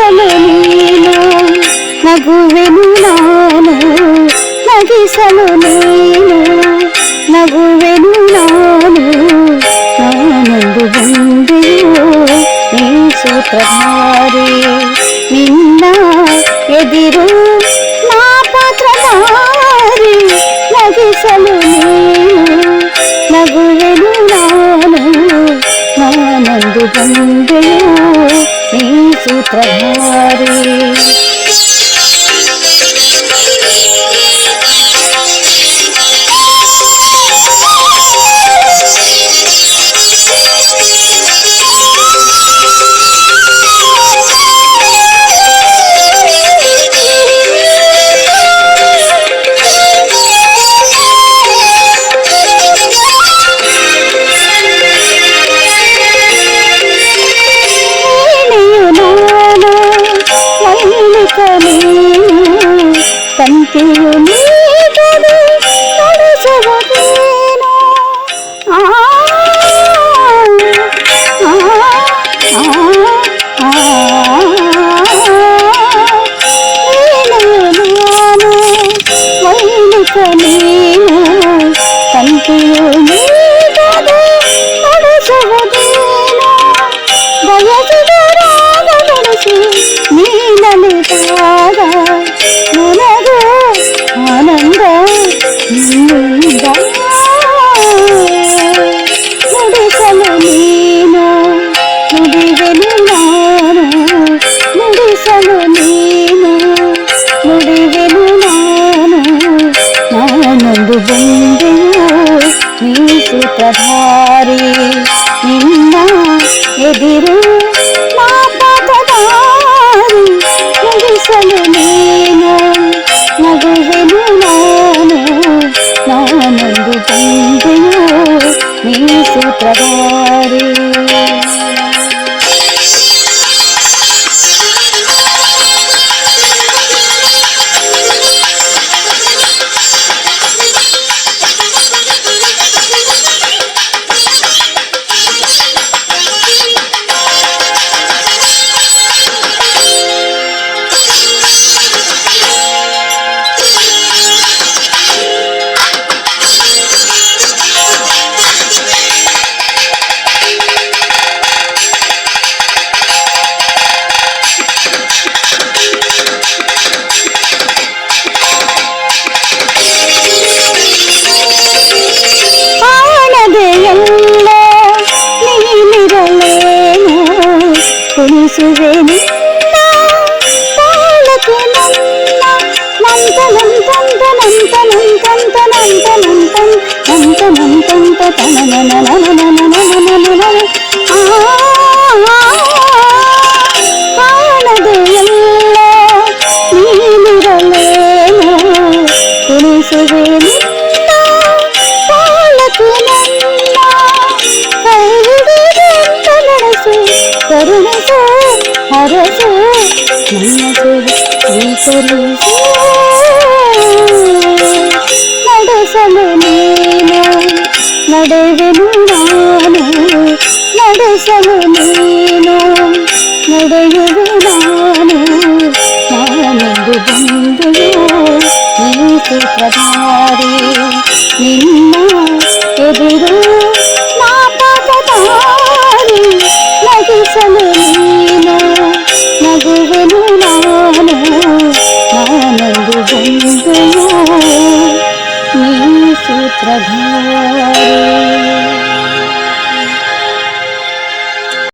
ఆశలు నేను నగువెను నాను నగిసలు నేను నగువెను నాను నానందు ಬಂದೆಯೋ ನೀ ಸೂತ್ರಧಾರಿ ನಿನ್ನ ಎದಿರು ನಾ ಪಾತ್ರಧಾರಿ ನಗಿಸಲು ನೀನು ನಗುವೆನು ನಾನು ನಾನಂದು ಬಂದೆಯೋ सूत्रधारी నీతియు నీతులు నడుచవదేను వైలుకలేను కంటియు నీతులు నడుచవదేను దయచి దూరాన నడిచి నీకు ప్రధారి నిన్న ఎదిరు నా పటదారి ముగిసలు నేను నగువెను నాను నానందు పొందెను మనసుగు కరుణతో హరసు నడసలు నేను నడవను నడసలు నేను నడవ